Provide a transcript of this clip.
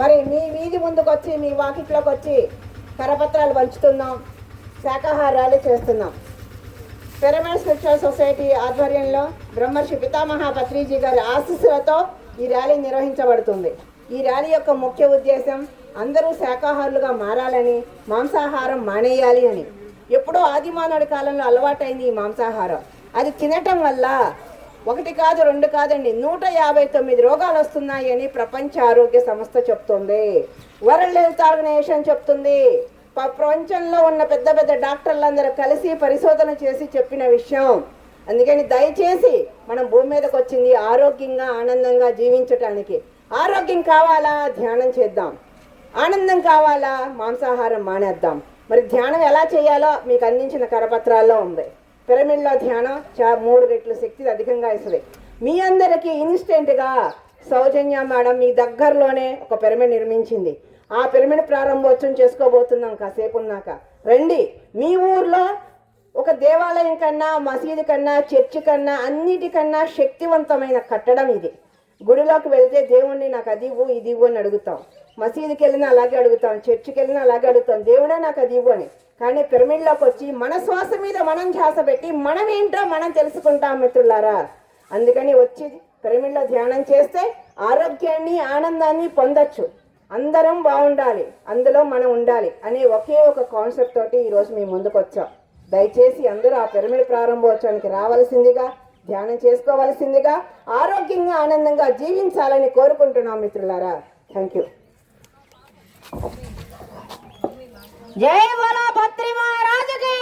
మరి మీ వీధి ముందుకు వచ్చి మీ వాకిట్లోకి వచ్చి కరపత్రాలు పంచుతున్నాం శాకాహారాలు చేస్తున్నాం. పిరమిడ్ స్పిరిచువల్ సొసైటీ ఆధ్వర్యంలో బ్రహ్మర్షి పితామహ పత్రిజీ గారి ఆశీస్సులతో ఈ ర్యాలీ నిర్వహించబడుతుంది. ఈ ర్యాలీ యొక్క ముఖ్య ఉద్దేశం అందరూ శాకాహారులుగా మారాలని మాంసాహారం మానేయాలి అని. ఎప్పుడో ఆదిమానవుడి కాలంలో అలవాటైంది ఈ మాంసాహారం. అది తినటం వల్ల ఒకటి కాదు రెండు కాదండి. నూట యాభై తొమ్మిది రోగాలు వస్తున్నాయని ప్రపంచ ఆరోగ్య సంస్థ చెప్తుంది. వరల్డ్ హెల్త్ ఆర్గనైజేషన్ చెప్తుంది. ప్రపంచంలో ఉన్న పెద్ద పెద్ద డాక్టర్లందరూ కలిసి పరిశోధన చేసి చెప్పిన విషయం. అందుకని దయచేసి మనం భూమి మీదకి వచ్చింది ఆరోగ్యంగా ఆనందంగా జీవించటానికి. ఆరోగ్యం కావాలా? ధ్యానం చేద్దాం. ఆనందం కావాలా? మాంసాహారం మానేద్దాం. మరి ధ్యానం ఎలా చేయాలో మీకు అందించిన కరపత్రాల్లో ఉంది. పిరమిడ్లో ధ్యానం చా మూడు రెట్లు శక్తి అధికంగా ఇస్తుంది. మీ అందరికీ ఇన్స్టెంట్గా సౌజన్య మేడం మీ దగ్గరలోనే ఒక పిరమిడ్ నిర్మించింది. ఆ పిరమిడ్ ప్రారంభోత్సవం చేసుకోబోతున్నాం కాసేపు ఉన్నాక. రండి మీ ఊర్లో ఒక దేవాలయం కన్నా మసీదు కన్నా చర్చి కన్నా అన్నిటికన్నా శక్తివంతమైన కట్టడం ఇది. గుడిలోకి వెళ్తే దేవుణ్ణి నాకు అది ఇవ్వు ఇది ఇవ్వు అని అడుగుతాం. మసీదుకి వెళ్ళినా అలాగే అడుగుతాం చర్చికి వెళ్ళినా అలాగే అడుగుతాం దేవుడే నాకు అది ఇవ్వు అని. కానీ పిరమిడ్లోకి వచ్చి మన శ్వాస మీద మనం ధ్యాస పెట్టి మనం ఏంటో మనం తెలుసుకుంటాం మిత్రులారా. అందుకని వచ్చి పిరమిడ్లో ధ్యానం చేస్తే ఆరోగ్యాన్ని ఆనందాన్ని పొందొచ్చు. అందరం బాగుండాలి అందులో మనం ఉండాలి అనే ఒకే ఒక కాన్సెప్ట్ తోటి ఈరోజు మీ ముందుకు వచ్చాం దయచేసి అందరూ ఆ పిరమిడ్ ప్రారంభోత్సవానికి రావాల్సిందిగా ధ్యానం చేసుకోవాల్సిందిగా ఆరోగ్యంగా ఆనందంగా జీవించాలని కోరుకుంటున్నాం మిత్రులారా. థ్యాంక్ యూ జై బోలా భద్రి మహారాజుకి